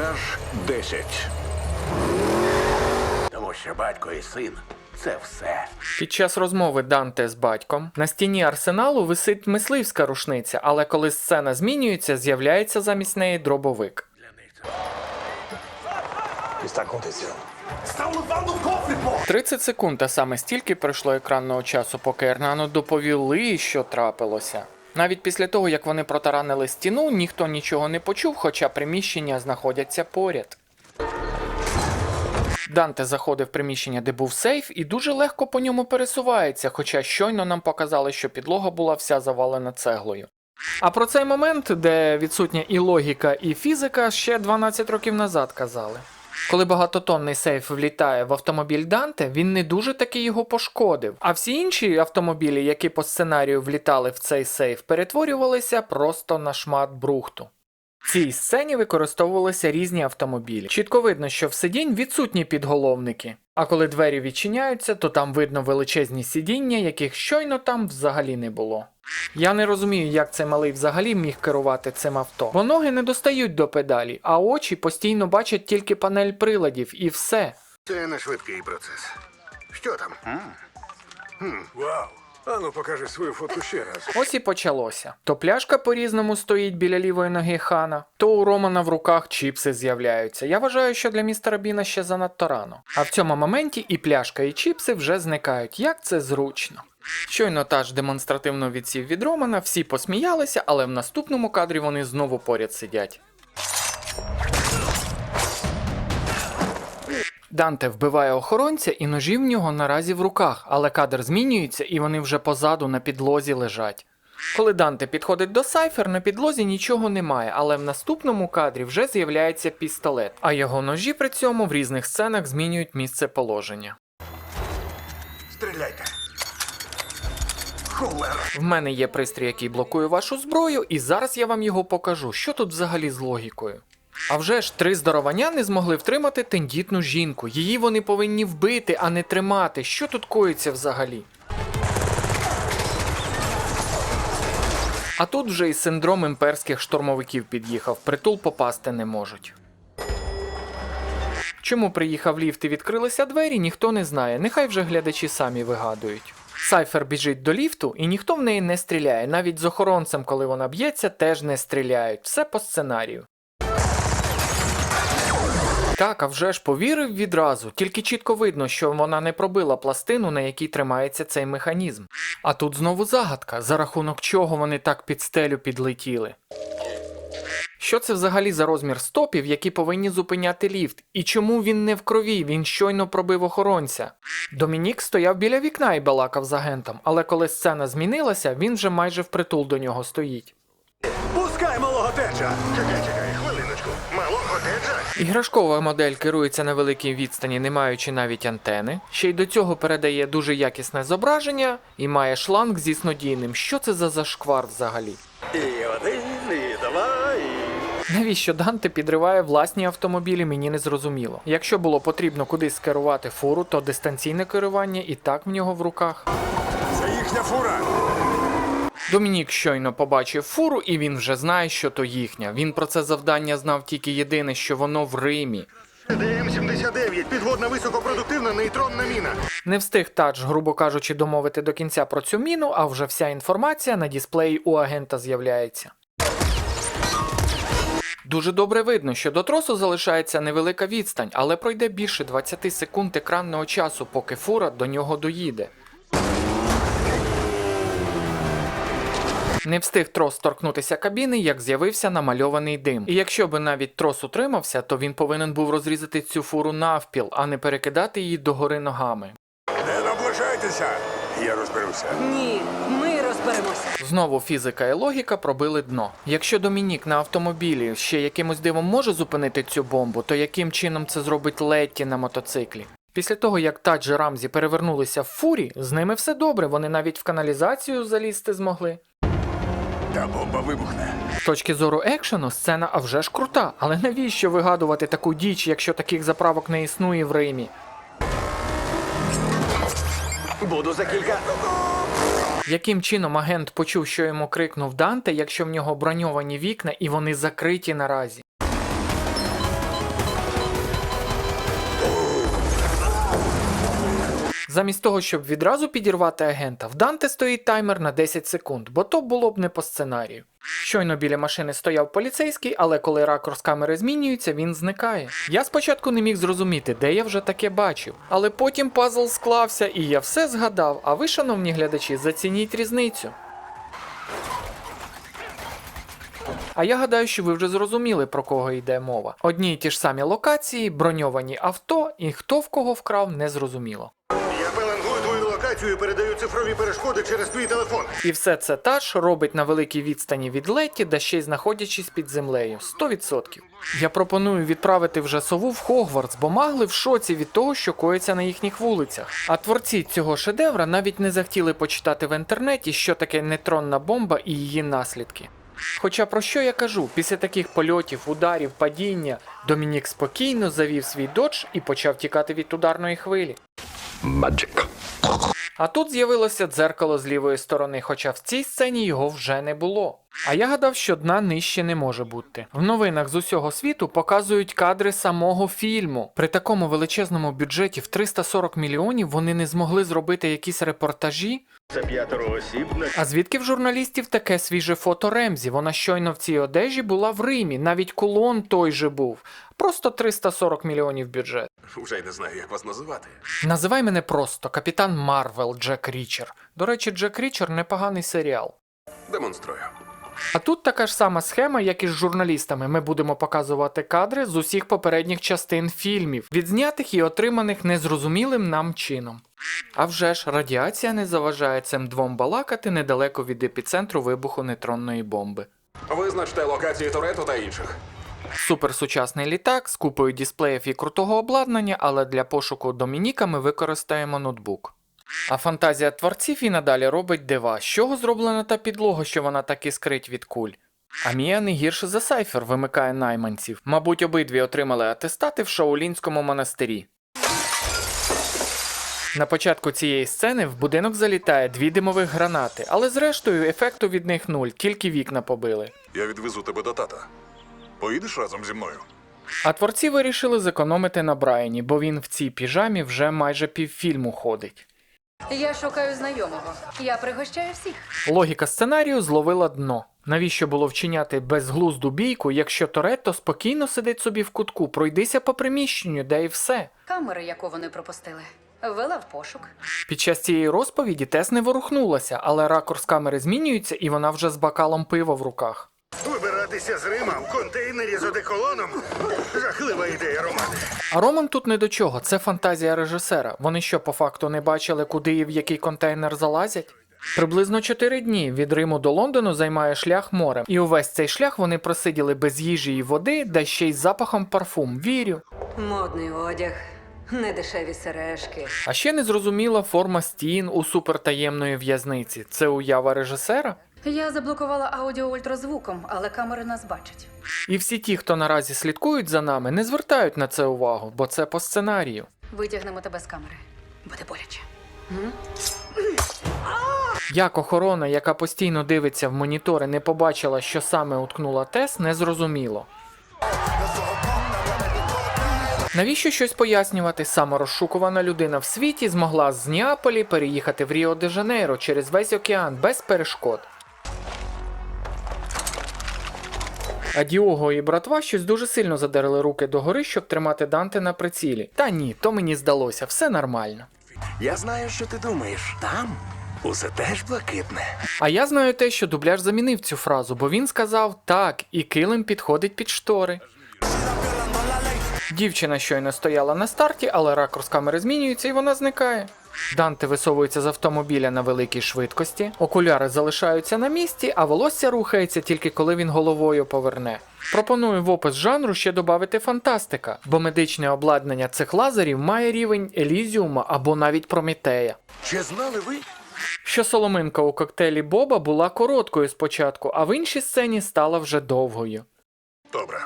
Форсаж 10. Тому що батько і син це все. Під час розмови Данте з батьком на стіні арсеналу висить мисливська рушниця, але коли сцена змінюється, з'являється замість неї дробовик. Qu'est-ce que aconteceu? 30 секунд, а саме стільки пройшло екранного часу, поки Ернану доповіли, що трапилося. Навіть після того, як вони протаранили стіну, ніхто нічого не почув, хоча приміщення знаходяться поряд. Данте заходив в приміщення, де був сейф, і дуже легко по ньому пересувається, хоча щойно нам показали, що підлога була вся завалена цеглою. А про цей момент, де відсутня і логіка, і фізика, ще 12 років назад казали. Коли багатотонний сейф влітає в автомобіль Данте, він не дуже таки його пошкодив. А всі інші автомобілі, які по сценарію влітали в цей сейф, перетворювалися просто на шмат брухту. В цій сцені використовувалися різні автомобілі. Чітко видно, що в сидінь відсутні підголовники. А коли двері відчиняються, то там видно величезні сидіння, яких щойно там взагалі не було. Я не розумію, як цей малий взагалі міг керувати цим авто, бо ноги не достають до педалі, а очі постійно бачать тільки панель приладів і все. Це не швидкий процес. Що там? Вау. Ану, покажи свою фотку ще раз. Ось і почалося. То пляшка по-різному стоїть біля лівої ноги хана, то у Романа в руках чіпси з'являються. Я вважаю, що для містера Біна ще занадто рано. А в цьому моменті і пляшка, і чіпси вже зникають. Як це зручно. Щойно Таш демонстративно відсів від Романа, всі посміялися, але в наступному кадрі вони знову поряд сидять. Данте вбиває охоронця і ножі в нього наразі в руках, але кадр змінюється і вони вже позаду на підлозі лежать. Коли Данте підходить до Сайфер, на підлозі нічого немає, але в наступному кадрі вже з'являється пістолет, а його ножі при цьому в різних сценах змінюють місце положення. Стріляйте. В мене є пристрій, який блокує вашу зброю, і зараз я вам його покажу, що тут взагалі з логікою. А вже ж три здоровання не змогли втримати тендітну жінку. Її вони повинні вбити, а не тримати. Що тут коїться взагалі? А тут вже і синдром імперських штурмовиків під'їхав, притул попасти не можуть. Чому приїхав ліфт і відкрилися двері, ніхто не знає. Нехай вже глядачі самі вигадують. Сайфер біжить до ліфту, і ніхто в неї не стріляє. Навіть з охоронцем, коли вона б'ється, теж не стріляють. Все по сценарію. Так, а вже ж повірив відразу, тільки чітко видно, що вона не пробила пластину, на якій тримається цей механізм. А тут знову загадка, за рахунок чого вони так під стелю підлетіли. Що це взагалі за розмір стопів, які повинні зупиняти ліфт? І чому він не в крові? Він щойно пробив охоронця. Домінік стояв біля вікна і балакав з агентом, але коли сцена змінилася, він вже майже впритул до нього стоїть. Пускай малого теча. Іграшкова модель керується на великій відстані, не маючи навіть антени. Ще й до цього передає дуже якісне зображення і має шланг зі снодійним. Що це за зашквар взагалі? І один, і два, і... Навіщо Данте підриває власні автомобілі, мені не зрозуміло. Якщо було потрібно кудись скерувати фуру, то дистанційне керування і так в нього в руках. Це їхня фура. Домінік щойно побачив фуру, і він вже знає, що то їхня. Він про це завдання знав тільки єдине, що воно в Римі. ДМ-79, підводна високопродуктивна нейтронна міна. Не встиг тач, грубо кажучи, домовити до кінця про цю міну, а вже вся інформація на дисплеї у агента з'являється. Дуже добре видно, що до тросу залишається невелика відстань, але пройде більше 20 секунд екранного часу, поки фура до нього доїде. Не встиг трос торкнутися кабіни, як з'явився намальований дим. І якщо би навіть трос утримався, то він повинен був розрізати цю фуру навпіл, а не перекидати її догори ногами. Не наближайтеся. Я розберуся. Ні, ми розберемося. Знову фізика і логіка пробили дно. Якщо Домінік на автомобілі ще якимось дивом може зупинити цю бомбу, то яким чином це зробить Летті на мотоциклі? Після того, як Тадж і Рамзі перевернулися в фурі, з ними все добре, вони навіть в каналізацію залізти змогли. Та бомба вибухне. З точки зору екшену, сцена а вже ж крута, але навіщо вигадувати таку діч, якщо таких заправок не існує в Римі? Буду за кілька. Яким чином агент почув, що йому крикнув Данте, якщо в нього броньовані вікна і вони закриті наразі? Замість того, щоб відразу підірвати агента, в Данте стоїть таймер на 10 секунд, бо то було б не по сценарію. Щойно біля машини стояв поліцейський, але коли ракурс камери змінюється, він зникає. Я спочатку не міг зрозуміти, де я вже таке бачив, але потім пазл склався і я все згадав. А ви, шановні глядачі, зацініть різницю. А я гадаю, що ви вже зрозуміли, про кого йде мова. Одні й ті ж самі локації, броньовані авто, і хто в кого вкрав, не зрозуміло. Я пеленгую твою локацію і передаю цифрові перешкоди через твій телефон. І все це таж робить на великій відстані від леті, да ще й знаходячись під землею. 100%. Я пропоную відправити вже сову в Хогвартс, бо магли в шоці від того, що коїться на їхніх вулицях. А творці цього шедевра навіть не захотіли почитати в інтернеті, що таке нейтронна бомба і її наслідки. Хоча про що я кажу, після таких польотів, ударів, падіння, Домінік спокійно завів свій додж і почав тікати від ударної хвилі. А тут з'явилося дзеркало з лівої сторони, хоча в цій сцені його вже не було. А я гадав, що дна нижче не може бути. В новинах з усього світу показують кадри самого фільму. При такому величезному бюджеті в 340 мільйонів вони не змогли зробити якісь репортажі. Це п'ятеро осіб А звідки в журналістів таке свіже фото Ремзі? Вона щойно в цій одежі була в Римі, навіть кулон той же був. Просто 340 мільйонів бюджет. Вже й не знаю, як вас називати. Називай мене просто капітан Марвел Джек Річер. До речі, Джек Річер непоганий серіал. Демонструю. А тут така ж сама схема, як і з журналістами. Ми будемо показувати кадри з усіх попередніх частин фільмів, відзнятих і отриманих незрозумілим нам чином. А вже ж радіація не заважає цим двом балакати недалеко від епіцентру вибуху нейтронної бомби. Визначте локації Торетто та інших. Суперсучасний літак з купою дисплеїв і крутого обладнання, але для пошуку Домініка ми використаємо ноутбук. А фантазія творців і надалі робить дива. З чого зроблена та підлога, що вона так іскрить від куль? А Мія не гірше за Сайфер вимикає найманців. Мабуть, обидві отримали атестати в Шаолінському монастирі. На початку цієї сцени в будинок залітає дві димових гранати, але зрештою ефекту від них нуль, тільки вікна побили. Я відвезу тебе до тата. Поїдеш разом зі мною? А творці вирішили зекономити на Брайані, бо він в цій піжамі вже майже півфільму ходить. Я шукаю знайомого. Я пригощаю всіх. Логіка сценарію зловила дно. Навіщо було вчиняти безглузду бійку, якщо Торетто спокійно сидить собі в кутку, пройдися по приміщенню, де і все. Камери, яку вони пропустили, вела в пошук. Під час цієї розповіді Тес не ворухнулася, але ракурс камери змінюється, і вона вже з бокалом пива в руках. Вибиратися з Рима в контейнері з одеколоном. Жахлива ідея, Романе. А Роман тут не до чого, це фантазія режисера. Вони що, по факту не бачили, куди і в який контейнер залазять? Приблизно 4 дні від Риму до Лондону займає шлях морем, і увесь цей шлях вони просиділи без їжі і води, да ще й з запахом парфум. Вірю. Модний одяг, недешеві сережки. А ще незрозуміла форма стін у супертаємної в'язниці. Це уява режисера? Я заблокувала аудіо ультразвуком, але камери нас бачать. І всі ті, хто наразі слідкують за нами, не звертають на це увагу, бо це по сценарію. Витягнемо тебе з камери. Буде боляче. Як охорона, яка постійно дивиться в монітори, не побачила, що саме уткнула Тес, незрозуміло. Навіщо щось пояснювати? Саморозшукувана людина в світі змогла з Неаполі переїхати в Ріо де Жанейро через весь океан без перешкод. А Діого і братва щось дуже сильно задерли руки догори, щоб тримати Данте на прицілі. Та ні, то мені здалося, все нормально. Я знаю, що ти думаєш. Там усе теж блакитне. А я знаю те, що дубляж замінив цю фразу, бо він сказав так, і килим підходить під штори. Дівчина щойно стояла на старті, але ракурс камери змінюється і вона зникає. Данте висовується з автомобіля на великій швидкості, окуляри залишаються на місці, а волосся рухається тільки коли він головою поверне. Пропоную в опис жанру ще додати фантастика, бо медичне обладнання цих лазерів має рівень Елізіума або навіть Прометея. Чи знали ви? Що соломинка у коктейлі Боба була короткою спочатку, а в іншій сцені стала вже довгою. Добре.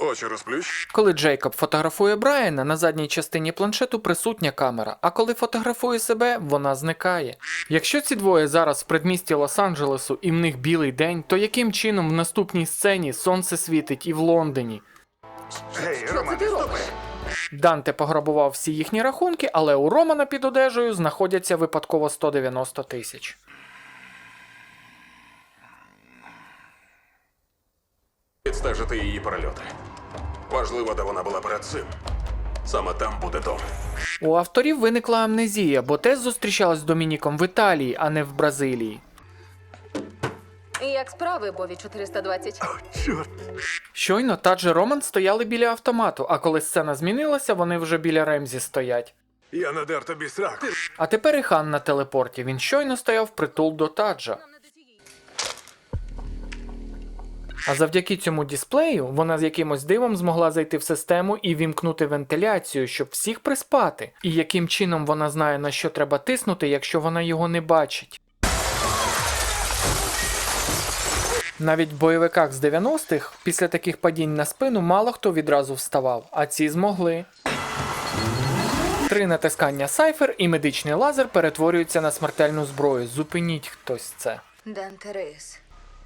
Очі розплющ. Коли Джейкоб фотографує Брайана, на задній частині планшету присутня камера, а коли фотографує себе, вона зникає. Якщо ці двоє зараз в предмісті Лос-Анджелесу і в них білий день, то яким чином в наступній сцені сонце світить і в Лондоні? Гей? Данте пограбував всі їхні рахунки, але у Романа під одежею знаходяться випадково 190 тисяч. Відстежити її перельоти. Важливо, де вона була перед цим. Саме там буде дом. У авторів виникла амнезія, бо Тес зустрічалась з Домініком в Італії, а не в Бразилії. Як справи, Бові 420? Чорт. Щойно Тадж і Роман стояли біля автомату, а коли сцена змінилася, вони вже біля Ремзі стоять. Я надер тобі сраку. А тепер і хан на телепорті. Він щойно стояв притул до Таджа. А завдяки цьому дисплею вона з якимось дивом змогла зайти в систему і вімкнути вентиляцію, щоб всіх приспати. І яким чином вона знає на що треба тиснути, якщо вона його не бачить. Навіть в бойовиках з 90-х після таких падінь на спину мало хто відразу вставав, а ці змогли. Три натискання сайфер і медичний лазер перетворюються на смертельну зброю. Зупиніть хтось це. Данте Рейс.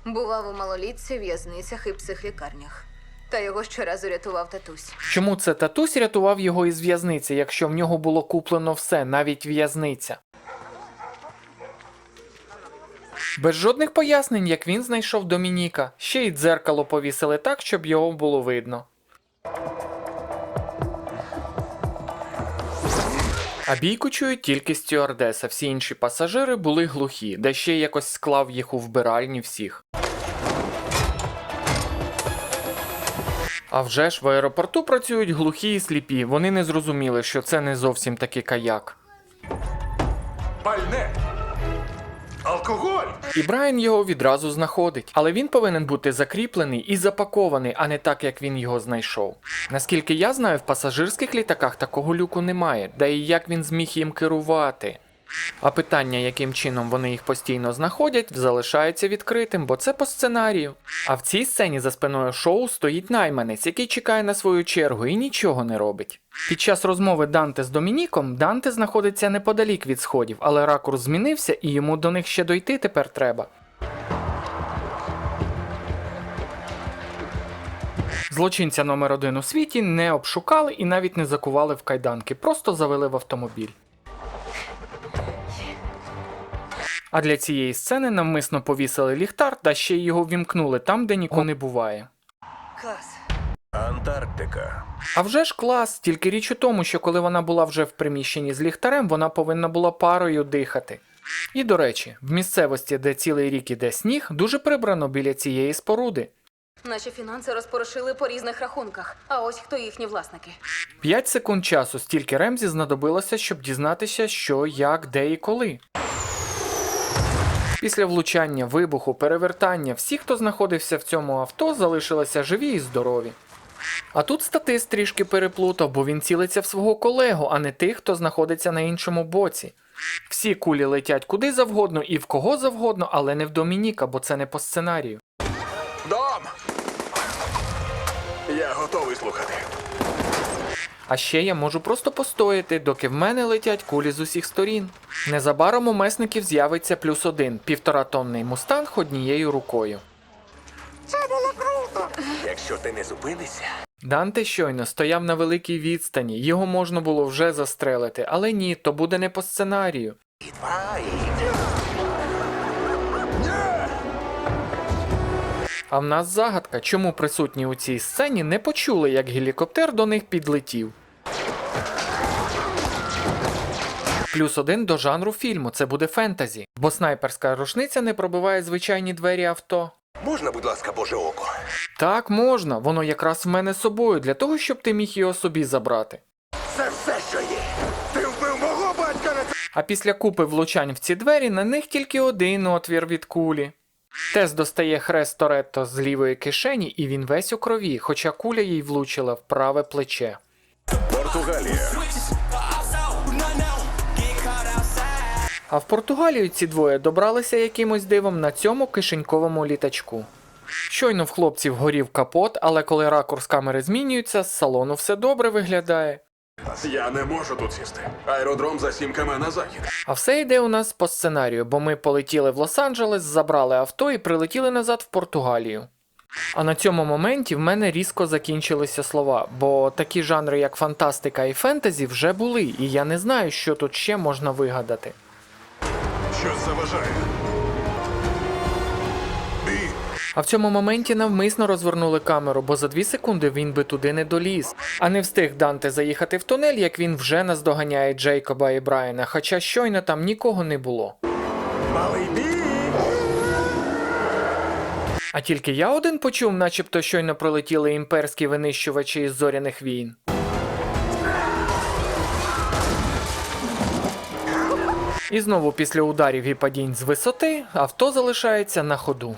Бував у малолітці, в'язницях і психлікарнях. Та його щоразу рятував татусь. Чому це татусь рятував його із в'язниці, якщо в нього було куплено все, навіть в'язниця? Без жодних пояснень, як він знайшов Домініка, ще й дзеркало повісили так, щоб його було видно. А бійку чують тільки стюардеса, всі інші пасажири були глухі, де ще якось склав їх у вбиральні всіх. А вже ж в аеропорту працюють глухі і сліпі. Вони не зрозуміли, що це не зовсім таки каяк. Пальне! Алкоголь! І Брайан його відразу знаходить, але він повинен бути закріплений і запакований, а не так, як він його знайшов. Наскільки я знаю, в пасажирських літаках такого люку немає, да і як він зміг їм керувати. А питання, яким чином вони їх постійно знаходять, залишається відкритим, бо це по сценарію. А в цій сцені за спиною шоу стоїть найманець, який чекає на свою чергу і нічого не робить. Під час розмови Данте з Домініком Данте знаходиться неподалік від сходів, але ракурс змінився і йому до них ще дойти тепер треба. Злочинця номер один у світі не обшукали і навіть не закували в кайданки, просто завели в автомобіль. А для цієї сцени навмисно повісили ліхтар та ще й його вімкнули там, де нікого не буває. Клас. Антарктика. А вже ж клас, тільки річ у тому, що коли вона була вже в приміщенні з ліхтарем, вона повинна була парою дихати. І до речі, в місцевості, де цілий рік іде сніг, дуже прибрано біля цієї споруди. Наші фінанси розпорошили по різних рахунках. А ось хто їхні власники. 5 секунд часу стільки Ремзі знадобилося, щоб дізнатися, що, як, де і коли. Після влучання, вибуху, перевертання, всі, хто знаходився в цьому авто, залишилися живі і здорові. А тут статист трішки переплутав, бо він цілиться в свого колегу, а не тих, хто знаходиться на іншому боці. Всі кулі летять куди завгодно і в кого завгодно, але не в Домініка, бо це не по сценарію. Дом! Я готовий слухати. А ще я можу просто постояти, доки в мене летять кулі з усіх сторін. Незабаром у месників з'явиться плюс один півторатонний мустанг однією рукою. Якщо ти не зупинишся, Данте щойно стояв на великій відстані, його можна було вже застрелити, але ні, то буде не по сценарію. і А в нас загадка, чому присутні у цій сцені не почули, як гелікоптер до них підлетів. Плюс один до жанру фільму це буде фентезі, бо снайперська рушниця не пробиває звичайні двері авто. Можна, будь ласка, Боже око. Так можна, воно якраз в мене з собою для того, щоб ти міг його собі забрати. Це все, що є. Ти вбив мого батька на А після купи влучань в ці двері на них тільки один отвір від кулі. Тес достає хрест Торетто з лівої кишені, і він весь у крові, хоча куля їй влучила в праве плече. Португалія. А в Португалію ці двоє добралися якимось дивом на цьому кишеньковому літачку. Щойно в хлопців горів капот, але коли ракурс камери змінюється, з салону все добре виглядає. Я не можу тут сісти. Аеродром за 7 км на захід. А все йде у нас по сценарію, бо ми полетіли в Лос-Анджелес, забрали авто і прилетіли назад в Португалію. А на цьому моменті в мене різко закінчилися слова, бо такі жанри, як фантастика і фентезі, вже були, і я не знаю, що тут ще можна вигадати. Щось заважає. А в цьому моменті навмисно розвернули камеру, бо за дві секунди він би туди не доліз. А не встиг Данте заїхати в тунель, як він вже наздоганяє Джейкоба і Брайана, хоча щойно там нікого не було. Малий бій! А тільки я один почув, начебто щойно пролетіли імперські винищувачі із зоряних війн. І знову після ударів і падінь з висоти авто залишається на ходу.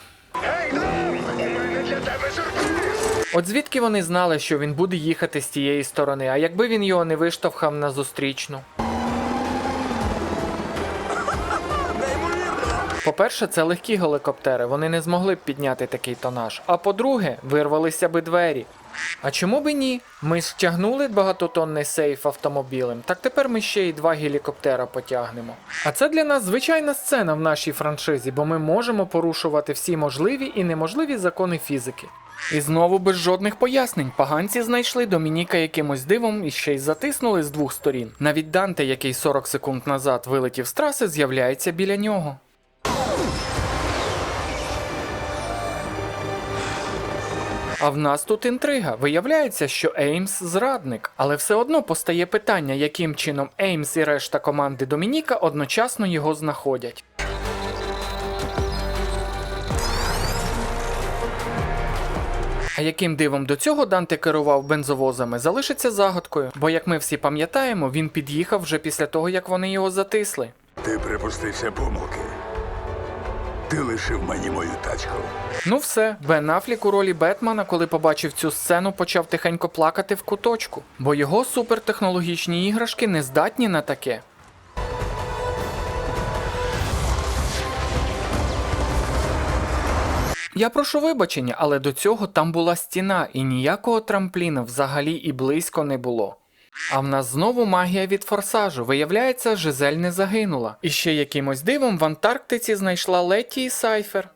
От звідки вони знали, що він буде їхати з тієї сторони, а якби він його не виштовхав на зустрічну? По-перше, це легкі гелікоптери, вони не змогли б підняти такий тонаж. А по-друге, вирвалися би двері. А чому би ні? Ми ж тягнули багатотонний сейф автомобілем, так тепер ми ще й два гелікоптера потягнемо. А це для нас звичайна сцена в нашій франшизі, бо ми можемо порушувати всі можливі і неможливі закони фізики. І знову без жодних пояснень. Поганці знайшли Домініка якимось дивом і ще й затиснули з двох сторін. Навіть Данте, який 40 секунд назад вилетів з траси, з'являється біля нього. А в нас тут інтрига. Виявляється, що Еймс зрадник, але все одно постає питання, яким чином Еймс і решта команди Домініка одночасно його знаходять. А яким дивом до цього Данте керував бензовозами, залишиться загадкою, бо як ми всі пам'ятаємо, він під'їхав вже після того, як вони його затисли. Ти припустився помилки. Ти лишив мені мою тачку. Ну все, Бен Афлік у ролі Бетмана, коли побачив цю сцену, почав тихенько плакати в куточку, бо його супертехнологічні іграшки не здатні на таке. Я прошу вибачення, але до цього там була стіна і ніякого трампліна взагалі і близько не було. А в нас знову магія від форсажу. Виявляється, Жизель не загинула. І ще якимось дивом в Антарктиці знайшла Летті і Сайфер.